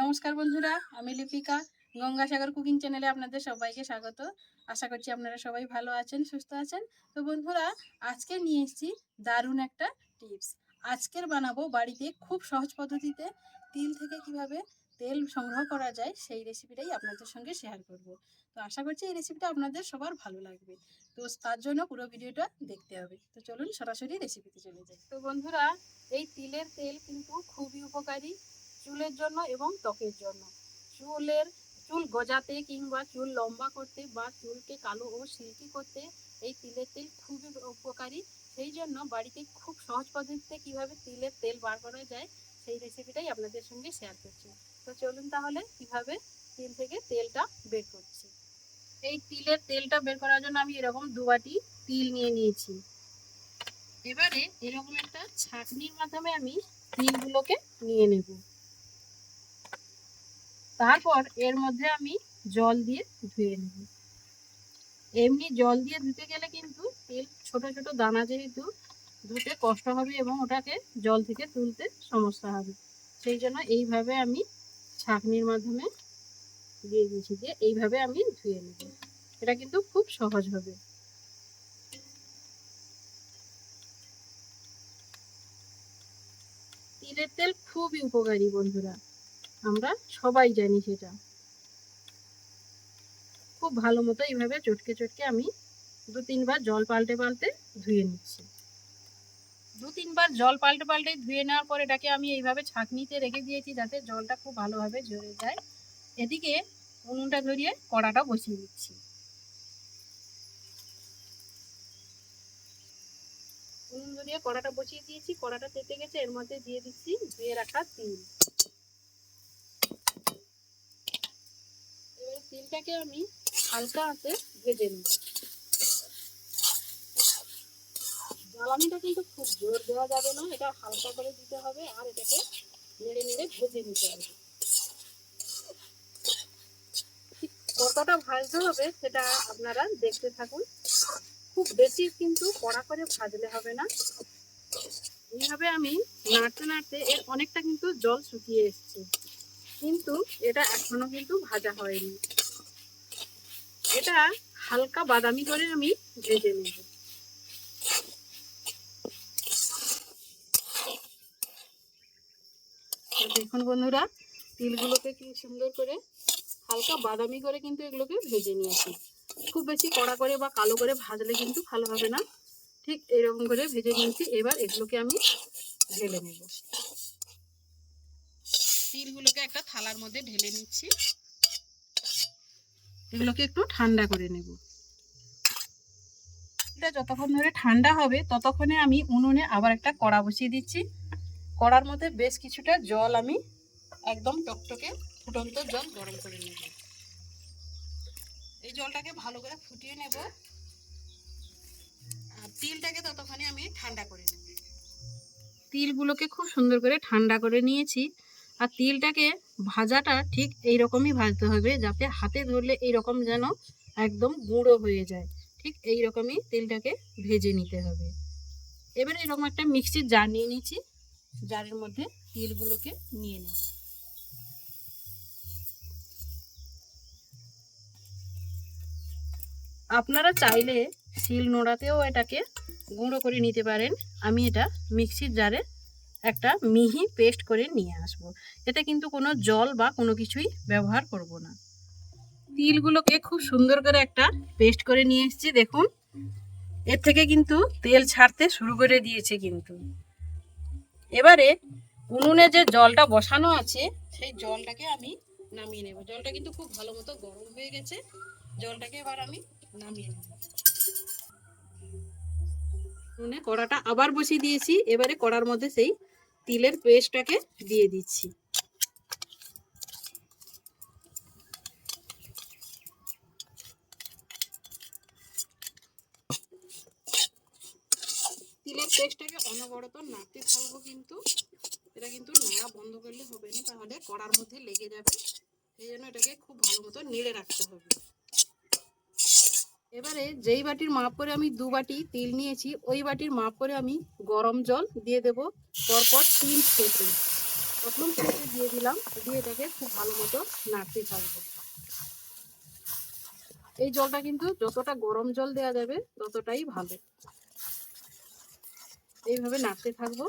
নমস্কার বন্ধুরা, আমি লিপিকা, গঙ্গাসাগর কুকিং চ্যানেলে আপনাদের সবাইকে স্বাগত। আশা করছি আপনারা সবাই ভালো আছেন, সুস্থ আছেন। তো বন্ধুরা, আজকে নিয়ে এসেছি দারুণ একটা টিপস। আজকের বানাবো বাড়িতে খুব সহজ পদ্ধতিতে তিল থেকে কীভাবে তেল সংগ্রহ করা যায়, সেই রেসিপিটাই আপনাদের সঙ্গে শেয়ার করব। তো আশা করছি এই রেসিপিটা আপনাদের সবার ভালো লাগবে। তো তার জন্য পুরো ভিডিওটা দেখতে হবে। তো চলুন সরাসরি রেসিপিতে চলে যাই। তো বন্ধুরা, এই তিলের তেল কিন্তু খুবই উপকারী। চুলের জন্য এবং ত্বকের জন্য। চুলের, চুল গজাতে কিংবা চুল লম্বা করতে বা চুলকে কালো ও সিল্কি করতে এই তিলের তেল খুবই উপকারী। সেই জন্য বাড়িতে খুব সহজ পদ্ধতিতে কীভাবে তিলের তেল বার করা যায় সেই রেসিপিটাই আপনাদের সঙ্গে শেয়ার করছি। তো চলুন তাহলে কীভাবে তিল থেকে তেলটা বের করছি। এই তিলের তেলটা বের করার জন্য আমি এরকম দু বাটি তিল নিয়ে নিয়েছি। এবারে এরকম একটা ছাঁকনির মাধ্যমে আমি তিলগুলোকে নিয়ে নেব। তারপর এর মধ্যে আমি জল দিয়ে ধুয়ে নেব। এমনি জল দিয়ে ধুতে গেলে কিন্তু তেল ছোট ছোট দানা যেহেতু ধুতে কষ্ট হবে এবং ওটাকে জল থেকে তুলতে সমস্যা হবে। সেই জন্য এইভাবে আমি ছাঁকনির মাধ্যমে দিয়ে দিয়েছি যে এইভাবে আমি ধুয়ে নেব। এটা কিন্তু খুব সহজ হবে। তিলের তেল খুবই উপকারী বন্ধুরা। আমরা সবাই জানি সেটা। খুব ভালো মতো এইভাবে চটকে চটকে আমি দু তিনবার জল পাল্টে পাল্টে ধুয়ে নিচ্ছি। দু তিনবার জল পাল্টে পাল্টে ধুয়ে নেওয়ার পরে এটাকে আমি এইভাবে ছাঁকনিতে রেখে দিয়েছি যাতে জলটা খুব ভালোভাবে ঝরে যায়। এদিকে উনুনটা ধরিয়ে কড়াটা বসিয়ে দিচ্ছি। উনুন ধরিয়ে কড়াটা বসিয়ে দিয়েছি। কড়াটা তেতে গেছে, এর মধ্যে দিয়ে দিচ্ছি ধুয়ে রাখা তিল। তিলটাকে আমি হালকা হাতে ভেজে নেব। জ্বালানিটা কিন্তু খুব জোর দেওয়া যাবে না, এটা হালকা করে দিতে হবে আর এটাকে নেড়ে নেড়ে ভেজে নিতে হবে। কতটা ভাজতে হবে সেটা আপনারা দেখতে থাকুন। খুব বেশি কিন্তু কড়া করে ভাজলে হবে না। এইভাবে আমি নাড়তে নাড়তে এর অনেকটা কিন্তু জল শুকিয়ে এসছে। কিন্তু এটা এখনও কিন্তু ভাজা হয়নি। এটা হালকা বাদামি করে আমি ভেজে নেব। দেখুন বন্ধুরা, তিলগুলোকে কি সুন্দর করে হালকা বাদামি করে কিন্তু এগুলোকে ভেজে নিয়েছি। খুব বেশি কড়া করে বা কালো করে ভাজলে কিন্তু ভালো হবে না। ঠিক এরকম করে ভেজে নিয়েছি, এবার এগুলোকে আমি ঢেলে নেব। তিলগুলোকে একটা থালার মধ্যে ঢেলে নিচ্ছি। এগুলোকে একটু ঠান্ডা করে নেব। এটা যতক্ষণ ধরে ঠান্ডা হবে ততক্ষণে আমি উনুনে আবার একটা কড়া বসিয়ে দিচ্ছি। কড়ার মধ্যে বেশ কিছুটা জল আমি একদম টকটকে ফুটন্ত জল গরম করে নেব। এই জলটাকে ভালো করে ফুটিয়ে নেব। আর তিলটাকে ততক্ষণে আমি ঠান্ডা করে নেব। তিলগুলোকে খুব সুন্দর করে ঠান্ডা করে নিয়েছি। আর তিলটাকে ভাজাটা ঠিক এই রকমই ভাজতে হবে যাতে হাতে ধরলে এই রকম যেন একদম গুঁড়ো হয়ে যায়। ঠিক এই রকমই তিলটাকে ভেজে নিতে হবে। এবারে এরকম একটা মিক্সির জার নিয়ে নিচ্ছি। জারের মধ্যে তিলগুলোকে নিয়ে নেব। আপনারা চাইলে শিল নোড়াতেও এটাকে গুঁড়ো করে নিতে পারেন। আমি এটা মিক্সির জারে একটা মিহি পেস্ট করে নিয়ে আসব। এতে কিন্তু কোনো জল বা কোনো কিছুই ব্যবহার করব না। তিলগুলোকে খুব সুন্দর করে একটা পেস্ট করে নিয়ে এসেছি, দেখুন। এর থেকে কিন্তু তেল ছাড়তে শুরু করে দিয়েছে কিন্তু। এবারে উনুনে যে জলটা বসানো আছে, সেই জলটাকে আমি নামিয়ে নেব। জলটা কিন্তু খুব ভালো মতো গরম হয়ে গেছে। জলটাকে এবার আমি নামিয়ে নেব। উনুনে কড়াটা আবার বসিয়ে দিয়েছি। এবারে কড়ার মধ্যে সেই তিলের পেস্টটাকে দিয়ে দিচ্ছি। তিলের পেস্টটাকে অনবরত নাড়তে থাকব কিন্তু। এটা কিন্তু নাড়া বন্ধ করলে হবে না, তাহলে কড়ার মধ্যে লেগে যাবে। সেই জন্য এটাকে খুব ভালো মতো নেড়ে রাখতে হবে। এবারে যেই বাটির মাপ করে আমি দু বাটি তিল নিয়েছি, ওই বাটির মাপ করে আমি গরম জল দিয়ে দেব, পরপর তিন থেকে প্রথম চামচে দিয়ে দিলাম, দিয়ে এটাকে খুব ভালো মতো নাড়তে থাকব। এই জলটা কিন্তু যতটা গরম জল দেওয়া যাবে ততটাই ভালো। এইভাবে নাড়তে থাকব।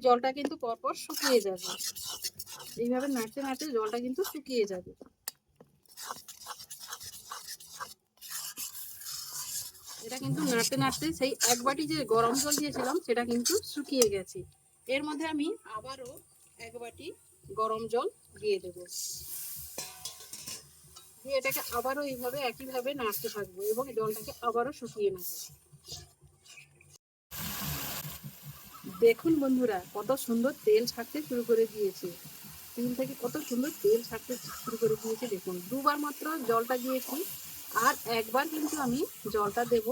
জলটা কিন্তু পরপর শুকিয়ে যাবে। এইভাবে নাড়তে নাড়তে জলটা কিন্তু শুকিয়ে যাবে। এটা কিন্তু নাড়তে নাড়তে সেই এক বাটি যে গরম জল দিয়েছিলাম, সেটা কিন্তু শুকিয়ে গেছে। এর মধ্যে আমি আবারও এক বাটি গরম জল দিয়ে দেব। দিয়ে এটাকে আবারও এইভাবে একইভাবে নাড়তে থাকব এবং জলটাকে আবারও শুকিয়ে নেব। দেখুন বন্ধুরা, কত সুন্দর তেল ছাড়তে শুরু করে দিয়েছে। তিল থেকে কত সুন্দর তেল ছাড়তে শুরু করে দিয়েছে, দেখুন। দুবার মাত্র জলটা দিয়েছি, আর একবার কিন্তু আমি জলটা দেব।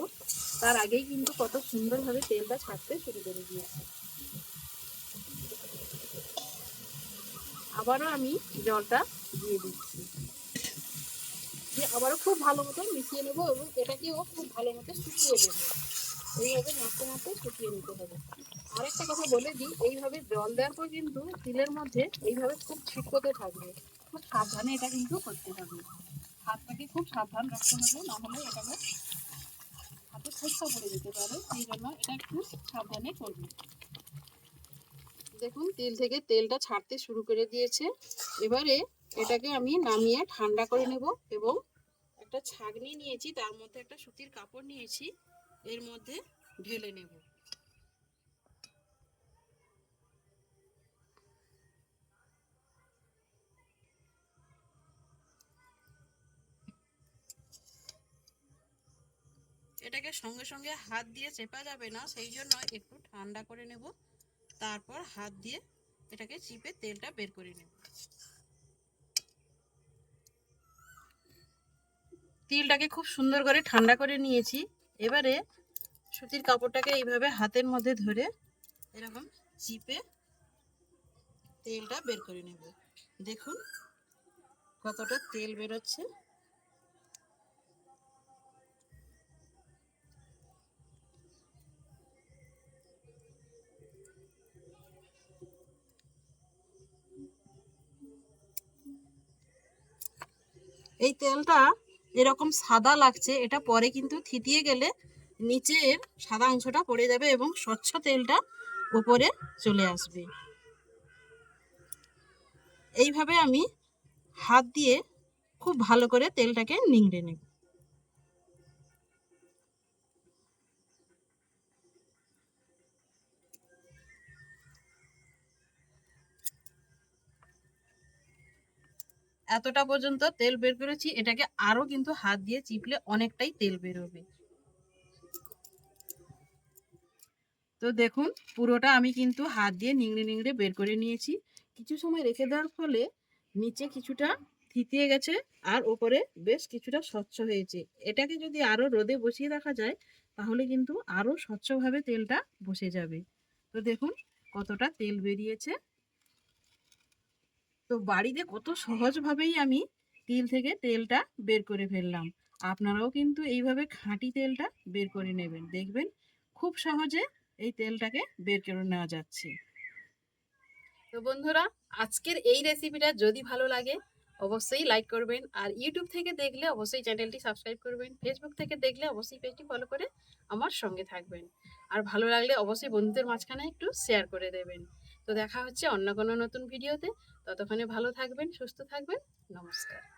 তার আগেই কিন্তু কত সুন্দরভাবে তেলটা ছাড়তে শুরু করে দিয়েছে। আবারও আমি জলটা দিয়ে দিচ্ছি। দিয়ে আবারও খুব ভালো মতো মিশিয়ে নেব এবং এটাকেও খুব ভালো মতো শুকিয়ে নেব। এইভাবে নাড়তে নাড়তে শুকিয়ে নিতে হবে। আরেকটা কথা বলে দিই, এইভাবে জল দেওয়ার পর কিন্তু তিলের মধ্যে এইভাবে খুব ছিটকোতে থাকবে। খুব সাবধানে এটা কিন্তু করতে হবে। হাতটাকে খুব সাবধান রাখতে হবে নাহলে এটাকে হাতে খোসা পড়ে যেতে পারে, সেই জন্য এটা একটু সাবধানে করবে। দেখুন, তেল থেকে তেলটা ছাড়তে শুরু করে দিয়েছে। এবারে এটাকে আমি নামিয়ে ঠান্ডা করে নেব এবং একটা ছাগনি নিয়েছি, তার মধ্যে একটা সুতির কাপড় নিয়েছি। এর মধ্যে ঢেলে নেব। এটাকে সঙ্গে সঙ্গে হাত দিয়ে চেপা যাবে না, সেই জন্য একটু ঠান্ডা করে নেব। তারপর হাত দিয়ে এটাকে চিপে তেলটা বের করে নেব। তিলটাকে খুব সুন্দর করে ঠান্ডা করে নিয়েছি। এবারে সুতির কাপড়টাকে এইভাবে হাতের মধ্যে ধরে এরকম চিপে তেলটা বের করে নেব। দেখুন কতটা তেল বেরোচ্ছে। এই তেলটা এরকম সাদা লাগছে, এটা পরে কিন্তু থিতিয়ে গেলে নিচের সাদা অংশটা পড়ে যাবে এবং স্বচ্ছ তেলটা ওপরে চলে আসবে। এইভাবে আমি হাত দিয়ে খুব ভালো করে তেলটাকে নিংড়ে নেব। এতটা পর্যন্ত তেল বের করেছি, এটাকে আরও কিন্তু হাত দিয়ে চিপলে অনেকটাই তেল বেরোবে। তো দেখুন, পুরোটা আমি কিন্তু হাত দিয়ে নিংড়ে নিংড়ে বের করে নিয়েছি। কিছু সময় রেখে দেওয়ার ফলে নিচে কিছুটা থিতিয়ে গেছে আর ওপরে বেশ কিছুটা স্বচ্ছ হয়েছে। এটাকে যদি আরও রোদে বসিয়ে রাখা যায়, তাহলে কিন্তু আরও স্বচ্ছভাবে তেলটা বসে যাবে। তো দেখুন, কতটা তেল বেরিয়েছে। তো বাড়িতে কত সহজভাবেই আমি তিল থেকে তেলটা বের করে ফেললাম। আপনারাও কিন্তু এইভাবে খাঁটি তেলটা বের করে নেবেন। দেখবেন খুব সহজে এই তেলটাকে বের করে নেওয়া যাচ্ছে। তো বন্ধুরা, আজকের এই রেসিপিটা যদি ভালো লাগে, অবশ্যই লাইক করবেন। আর ইউটিউব থেকে দেখলে অবশ্যই চ্যানেলটি সাবস্ক্রাইব করবেন। ফেসবুক থেকে দেখলে অবশ্যই পেজটি ফলো করে আমার সঙ্গে থাকবেন। আর ভালো লাগলে অবশ্যই বন্ধুদের মাঝখানে একটু শেয়ার করে দেবেন। তো দেখা হচ্ছে অন্য কোনো নতুন ভিডিওতে ততক্ষণে ভালো থাকবেন সুস্থ থাকবেন। নমস্কার।